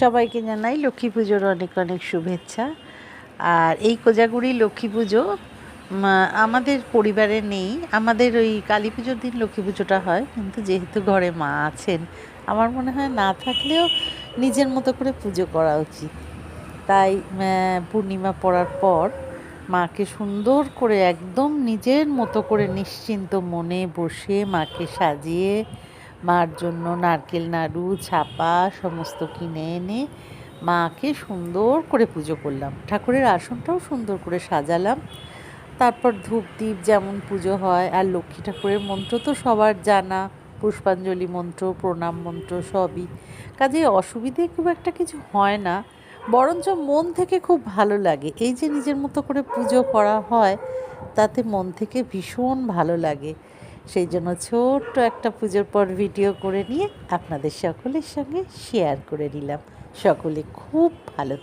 সবাইকে জানাই লক্ষ্মী পুজোর অনেক অনেক শুভেচ্ছা। আর এই কোজাগুড়ি লক্ষ্মী পুজো আমাদের পরিবারে নেই। আমাদের ওই কালী পুজোর দিন লক্ষ্মী পুজোটা হয়, কিন্তু যেহেতু ঘরে মা আছেন, আমার মনে হয় না থাকলেও নিজের মতো করে পুজো করা উচিত। তাই পূর্ণিমা পড়ার পর মাকে সুন্দর করে একদম নিজের মতো করে নিশ্চিন্ত মনে বসে মাকে সাজিয়ে মার জন্য নারকেল, নাড়ু, ছাপা, সমস্ত কিনে এনে মাকে সুন্দর করে পুজো করলাম। ঠাকুরের আসনটাও সুন্দর করে সাজালাম। তারপর ধূপ দ্বীপ যেমন পুজো হয় আর লক্ষ্মী ঠাকুরের মন্ত্র তো সবার জানা। পুষ্পাঞ্জলি মন্ত্র, প্রণাম মন্ত্র সবই। কাজে অসুবিধে খুব একটা কিছু হয় না, বরঞ্চ মন থেকে খুব ভালো লাগে। এই যে নিজের মতো করে পুজো করা হয়, তাতে মন থেকে ভীষণ ভালো লাগে। সেই জন্য ছোট্ট একটা পুজোর পর ভিডিও করে নিয়ে আপনাদের সকলের সঙ্গে শেয়ার করে নিলাম। সকলে খুব ভালো